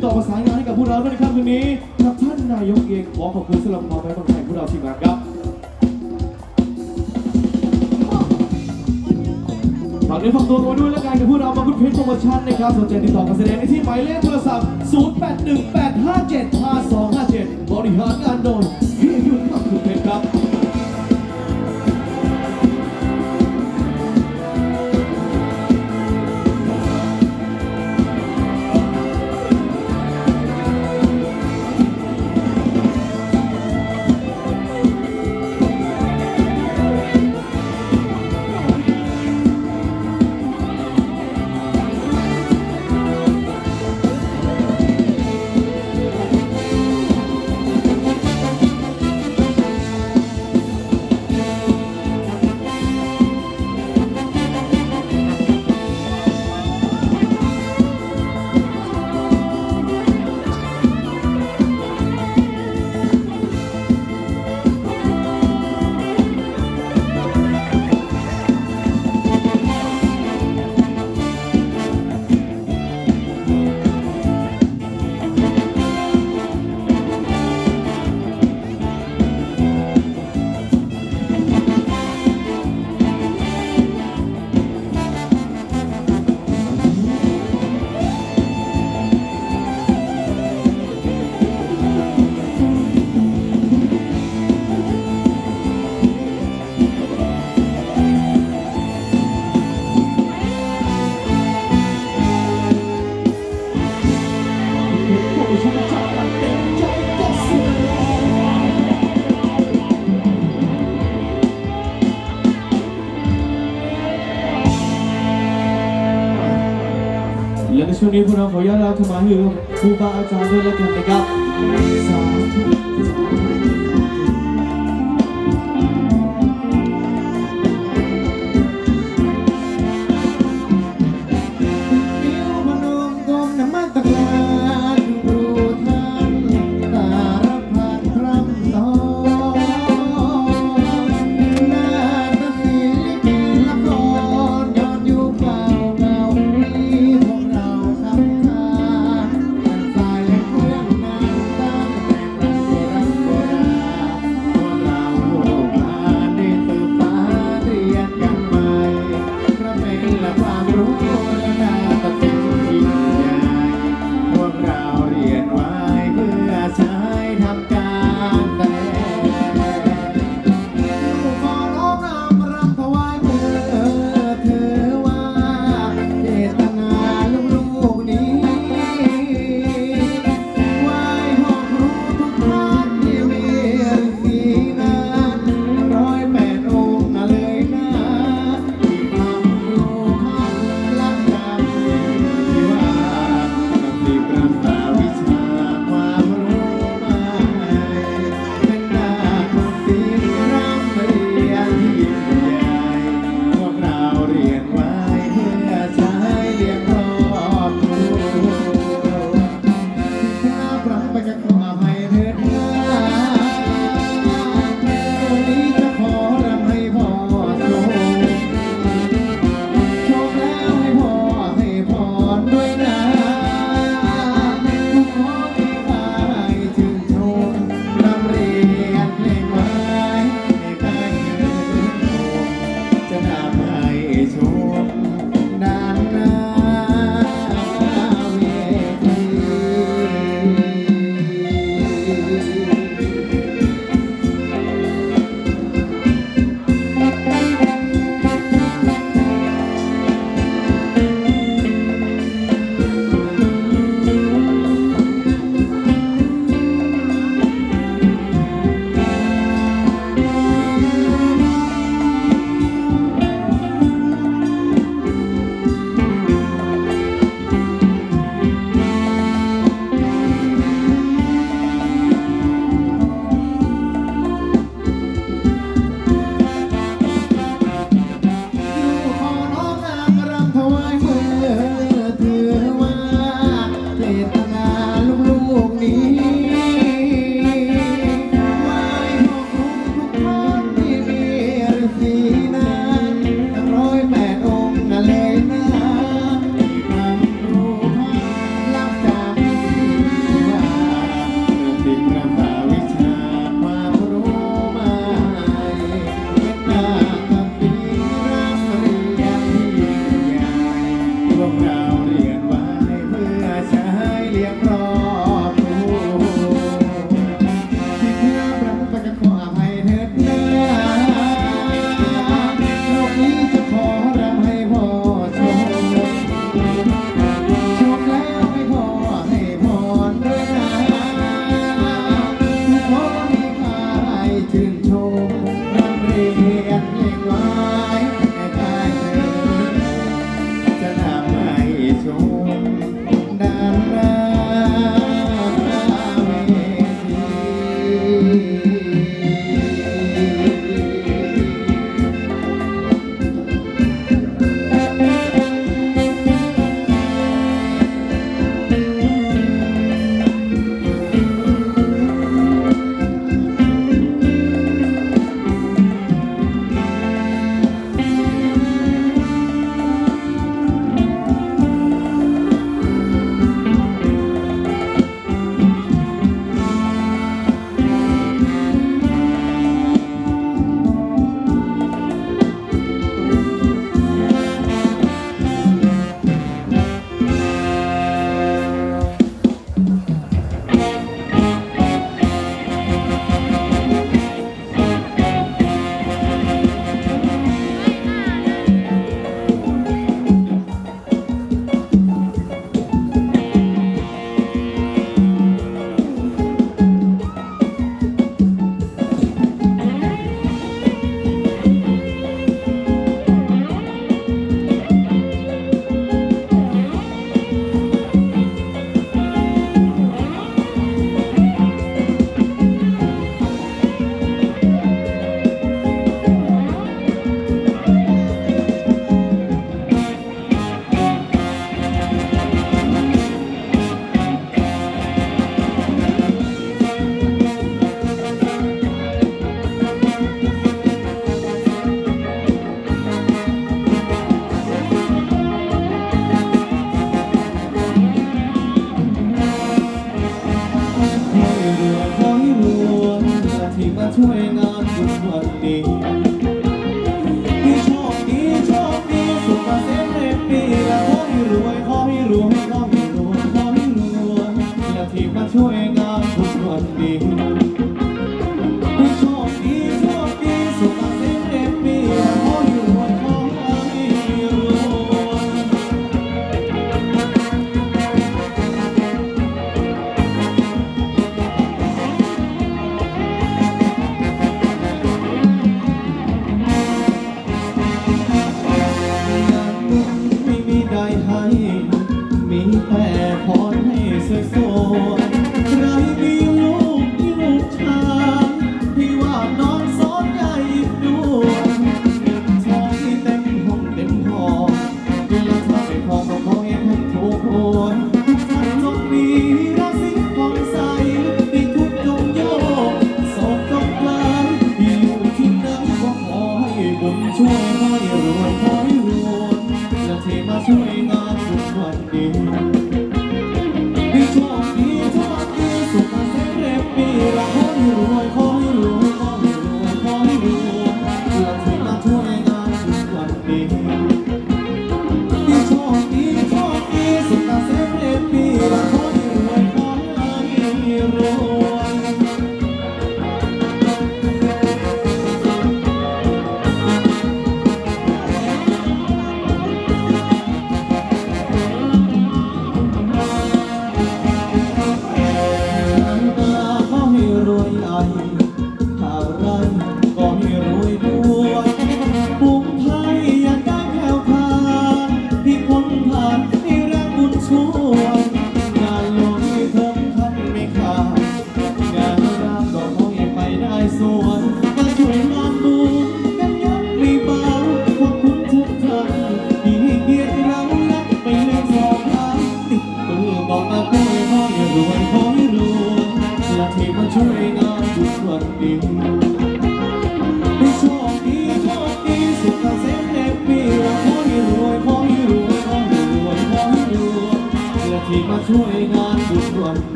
ติดต่อประสานงานให้กับพวกเราด้วยนะครับวันนี้กับท่านนายกเองขอขอบคุณสำหรับความไว้วางใจพวกเราทีมงานครับฝากเนื้อฝากตัวกันด้วยแล้วกันกับพวกเรามาคุณเพชรโปรโมชั่นนะครับสนใจติดต่อการแสดงได้ที่หมายเลขโทรศัพท์ 0818575257 บริหารงานโดยพี่ยุทธกับคุณเพชรครับ และในช่วงนี้พวกเราขออนุญาตลาเข้ามาคือครูบาอาจารย์ด้วยแล้วกันนะครับสาธุ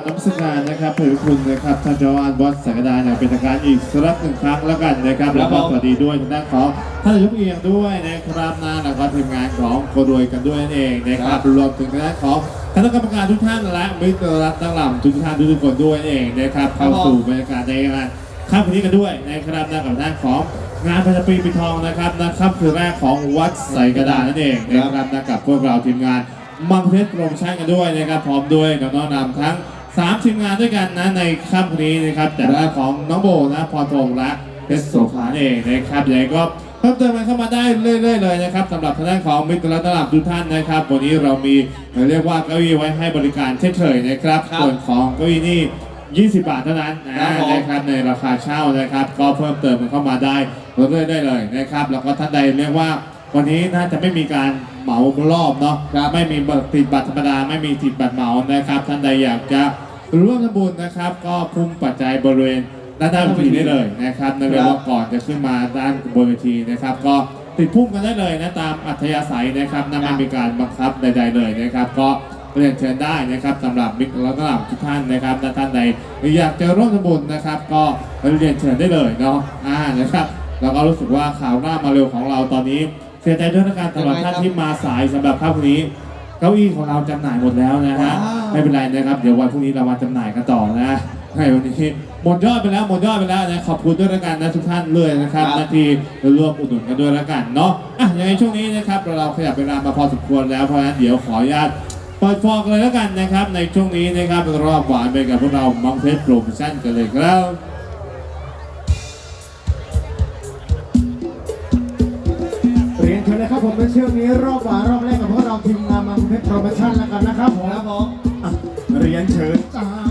ับน้ำสการนะครับเผื่อคุณนะครับท่านเจ้าอาวาสวัดสังกดาอย่างเป็นทางการอีกสักหนึ่งครั้งแล้วกันนะครับแล้วก็สวัสดีด้วยทางด้านของท่านนายกเอียงด้วยนะครับนะแล้วก็ทีมงานของโครวยกันด้วยนั่นเองนะครับรวมถึงทางด้านของคณะกรรมการทุกท่านและมิตรรัฐตั้งหล่ำทุกท่านทุกคนด้วยนั่นเองนะครับเข้าสู่บรรยากาศในงานค่ำคืนนี้กันด้วยนะครับนะกับด้านของงานประจำปีปีทองนะครับนะครับคือแรกของวัดใส่กระดาษนั่นเองนะครับนะกับพวกเราทีมงานมังเพชรโรโมชั่นกันด้วยนะครับพร้อมด้วยกับน้องนำทั้ง 3ทีมงานด้วยกันนะในค่ำคืนนี้นะครับแต่ละของน้องโบนะพรทงและเพชรโสภาเองนะครับยังไงก็เพิ่มเติมกันเข้ามาได้เรื่อยๆเลยนะครับสำหรับทางด้านของมิตรรัตนลับทุกท่านนะครับวันนี้เรามีเรียกว่าเก้าอี้ไว้ให้บริการเช่นเคยนะครับครับส่วนของเก้าอี้นี่20 บาทเท่านั้นนะครับผมนะครับในราคาเช่านะครับ ก็เพิ่มเติมกันเข้ามาได้เรื่อยๆได้เลยนะครับ แล้วก็ท่านใดเรียกว่าวันนี้น่าจะไม่มีการ เหมารอบเนาะครับไม่มีบัตรติดบัตรธรรมดาไม่มีติดบัตรเหมานะครับท่านใดอยากจะร่วมทำบุญนะครับ ก็พุ่งปัจจัยบริเวณด้านหน้าเวทีได้เลยนะครับในเวลาก่อนจะขึ้นมาด้านบนเวทีนะครับ ก็ติดพุ่มกันได้เลยนะตามอัธยาศัยนะครับนั่นไม่มีการบังคับใด ๆ เลยนะครับ ก็เรียนเชิญได้นะครับสำหรับมิตรและก็ทุกท่านนะครับและท่านใดอยากจะร่วมทำบุญนะครับ ก็เรียนเชิญได้เลยเนาะอ่านะครับแล้วก็รู้สึกว่าข่าวหน้ามาเร็วของเราตอนนี้ เสียใจด้วยนะการสำหรับท่านที่มาสายสำหรับภาพพรุ่งนี้ เก้าอี้ของเราจำหน่ายหมดแล้วนะฮะ ว้าว ไม่เป็นไรนะครับ เดี๋ยววันพรุ่งนี้เรามาจำหน่ายกันต่อนะให้วันนี้หมดยอดไปแล้วหมดยอดไปแล้วนะ ขอบคุณด้วยแล้วกันนะทุกท่านเลยนะครับครับ นาทีร่วมอุดหนุนกันด้วยแล้วกันเนาะ อะยังไงช่วงนี้นะครับเราขยับเวลามาพอสมควรแล้ว เพราะฉะนั้นเดี๋ยวขออนุญาตเปิดฟอกเลยแล้วกันนะครับ ในช่วงนี้นะครับรอบหวานไปกับพวกเรามองเพชรโปรโมชั่นกันเลยครับ รียนเชิญเลยครับผมในช่วงนี้รอบหวานรอบแรกกับพวกเราทีมงานมังเพชรโปรโมชั่นแล้วกันนะครับผมครับผมอะเรียนเชิญจ้าเอา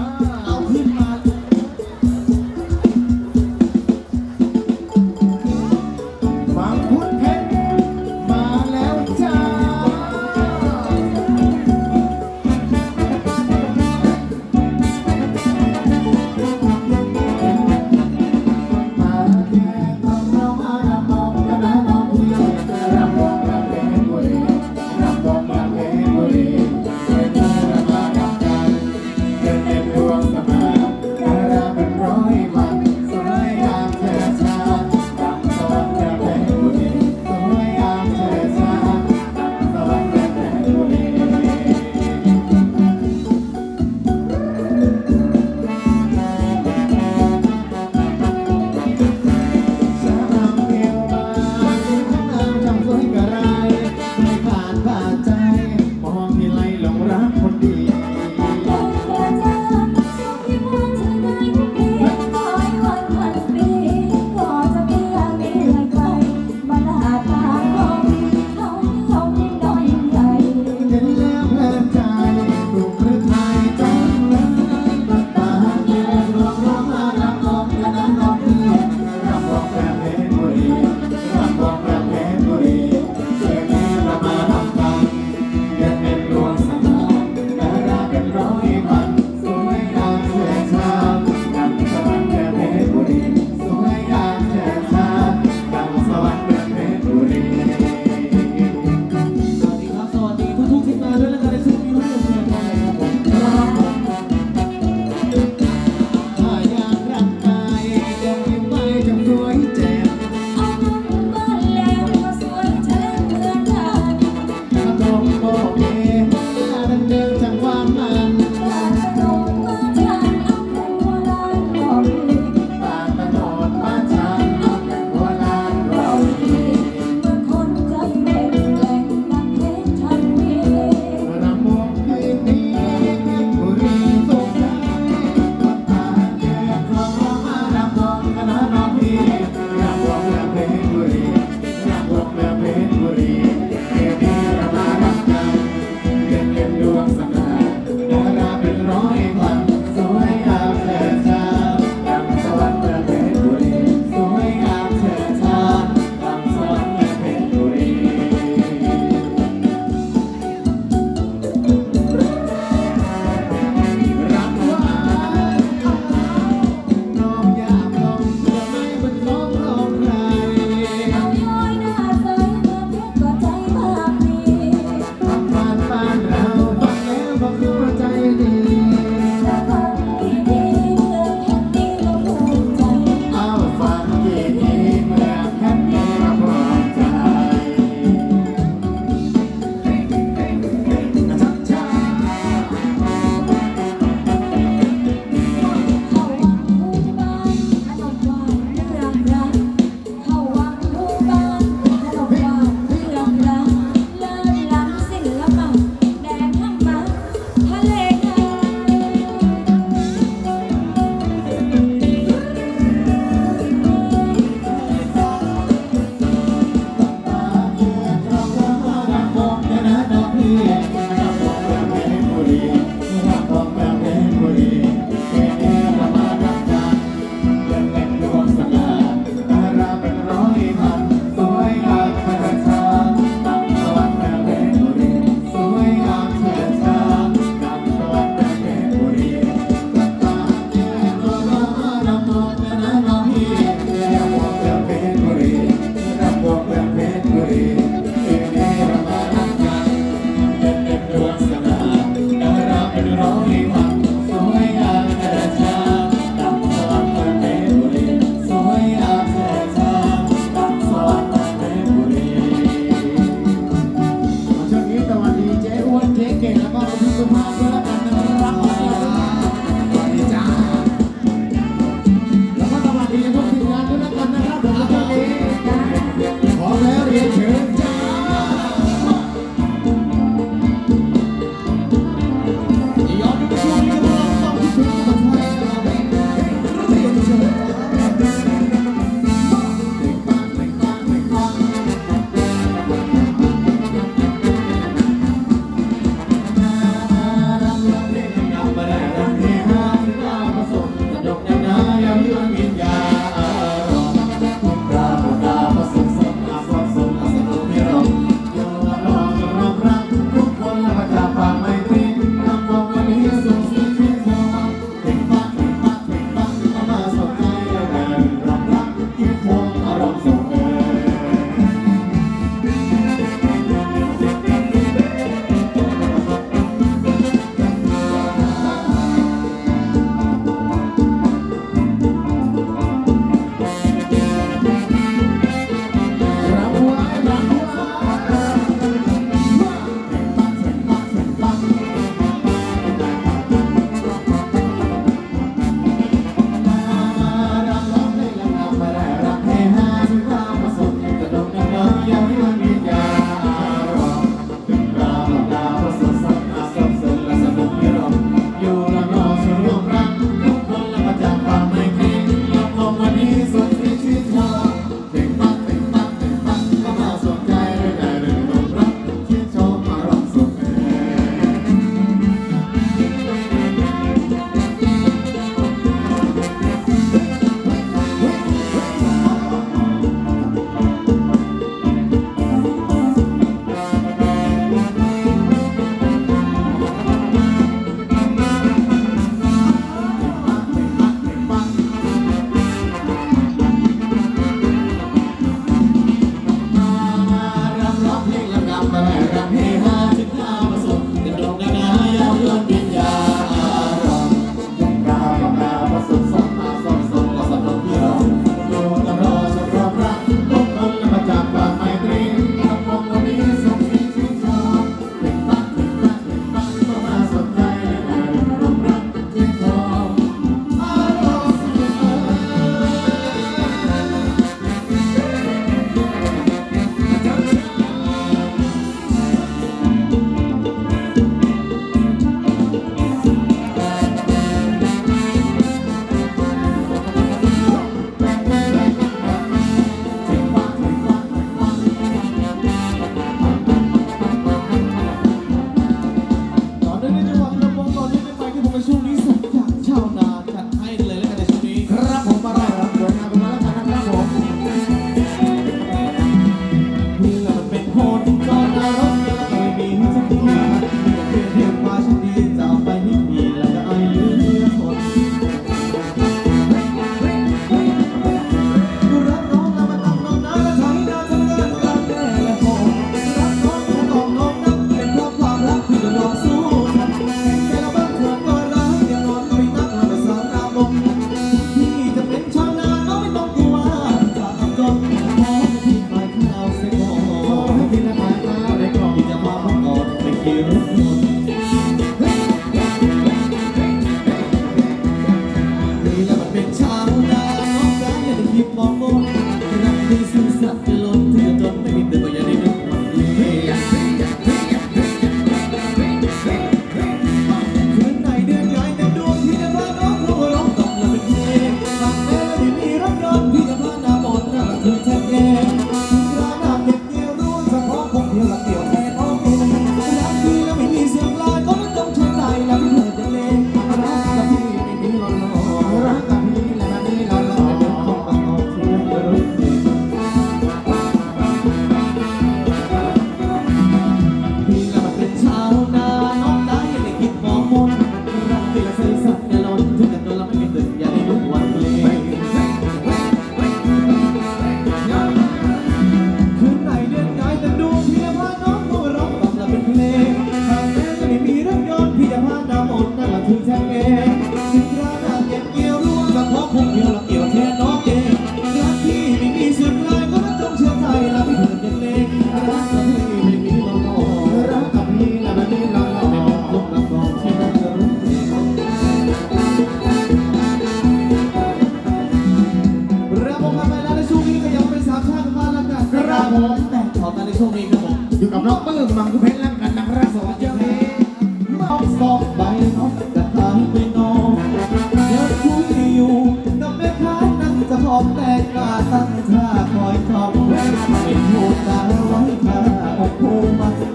Thank you.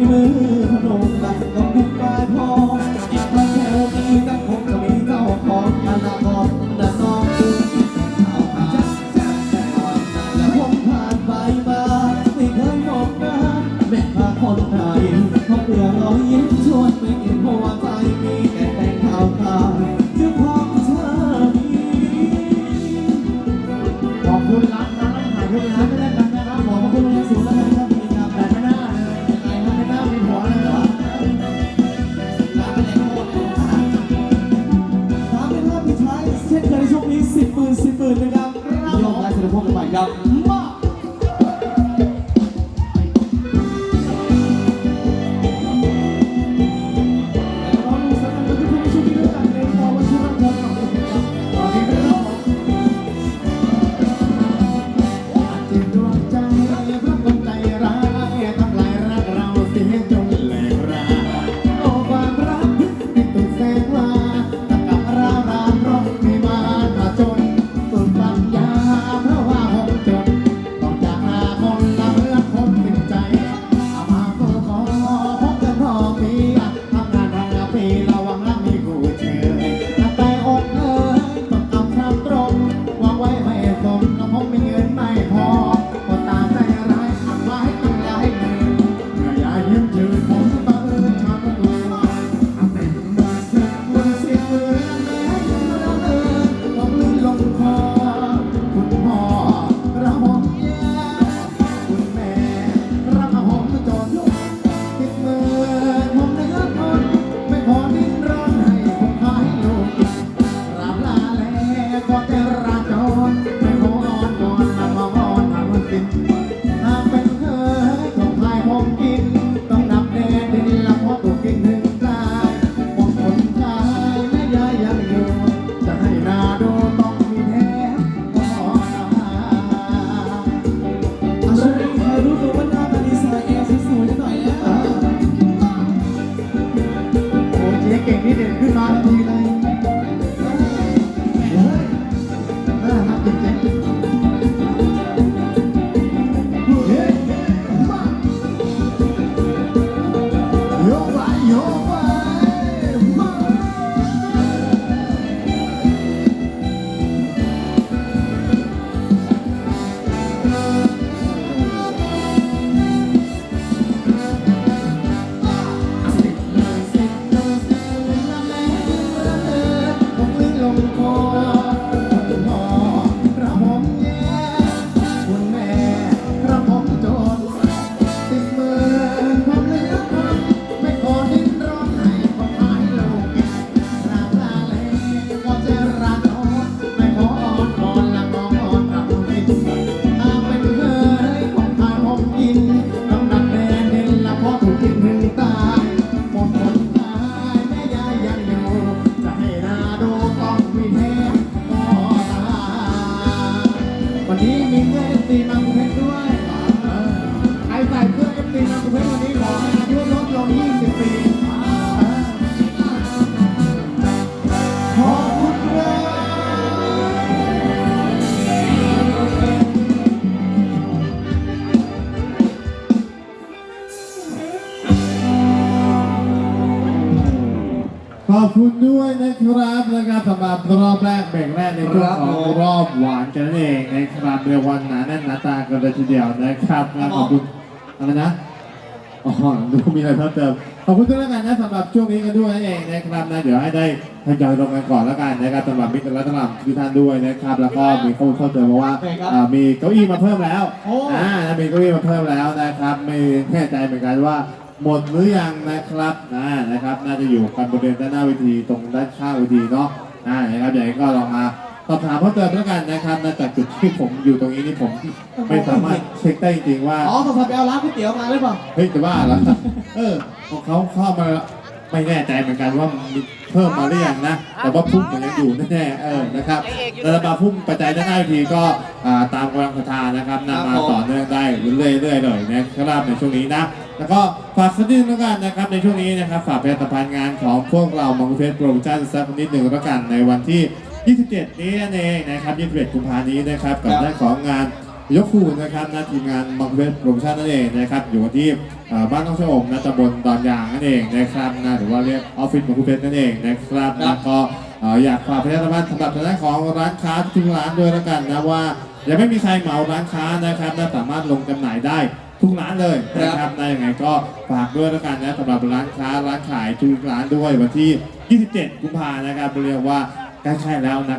ม ด้วยนะครับนะครับสำหรับรอบแรกเบรกแรกในช่วงของรอบหวานกันนั่นเองนะครับเรียกว่าหนาแน่นหนาตากันเลยทีเดียวนะครับนะขอบคุณอะไรนะอ๋อดูมีอะไรเพิ่มเติมขอบคุณทุกท่านนะสำหรับช่วงนี้กันด้วยนั่นเองนะครับนะเดี๋ยวให้ได้ทยอยลงกันก่อนแล้วกันนะครับสำหรับมิตรและสำหรับทุกท่านด้วยนะครับ แล้วก็มีข้อมูลเพิ่มเติมมาว่าอ่ามีเก้าอี้มาเพิ่มแล้วโอ้อ่านะมีเก้าอี้มาเพิ่มแล้วนะครับไม่แน่ใจเหมือนกันว่า หมดหรือยังนะครับนะนะครับ น่าจะอยู่กันบริเวณด้านหน้าเวทีตรงด้านข้างเวทีเนาะอ่านะครับอย่างนี้ก็ลองมาสอบถามเพิ่มเติมแล้วกันนะครับนะจากจุดที่ผมอยู่ตรงนี้นี่ผมไม่สามารถเช็คได้จริงๆว่าอ๋อสงสัยไปเอาร้านก๋วยเตี๋ยวมาหรือเปล่าเฮ้ยจะว่าเหรอเออของเขาเข้ามาไม่แน่ใจเหมือนกันว่ามีเพิ่มมาหรือยังนะ แต่ว่าพุ่มมันยังอยู่แน่ๆเออนะครับแต่มาพุ่มปัจจัยด้านหน้าเวทีก็อ่าตามกำลังศรัทธานะครับนำมาต่อเนื่องได้เรื่อยๆเลยนะครับในช่วงนี้นะ แล้วก็ฝากสักนิดนึงแล้วกันนะครับในช่วงนี้นะครับฝากผลิตภัณฑ์งานของพวกเรามังคุเฟสโปรโมชั่นสักนิดหนึ่งแล้วกันในวันที่ 27 นี้นั่นเองนะครับ21กุมภานี้นะครับกับด้านของงานยกคูนะครับนะทีมงานมังเวสโปรโมชั่นนั่นเองนะครับอยู่ที่เอ่อบ้านน้องชะอมนะตำบลดอนยางนั่นเองนะครับนะหรือว่าเรียกออฟฟิศมังคุเวสนั่นเองนะครับครัแล้บวก็เอ่ออยากฝากผลิตภัณฑ์สำหรับทางด้านของร้านค้าทุกร้านด้วยแล้วกันนะว่ายังไม่มีใครเหมาร้านค้านะครับนะสามารถลงจำหน่ายได้ ทุกร้านเลยนะครับนะยังไงก็ฝากด้วยแล้วกันนะสำหรับร้านค้าร้านขายทุกร้านด้วยวันที่ 27 กุมภานะครับเรียกว่าใกล้ๆแล้วนะ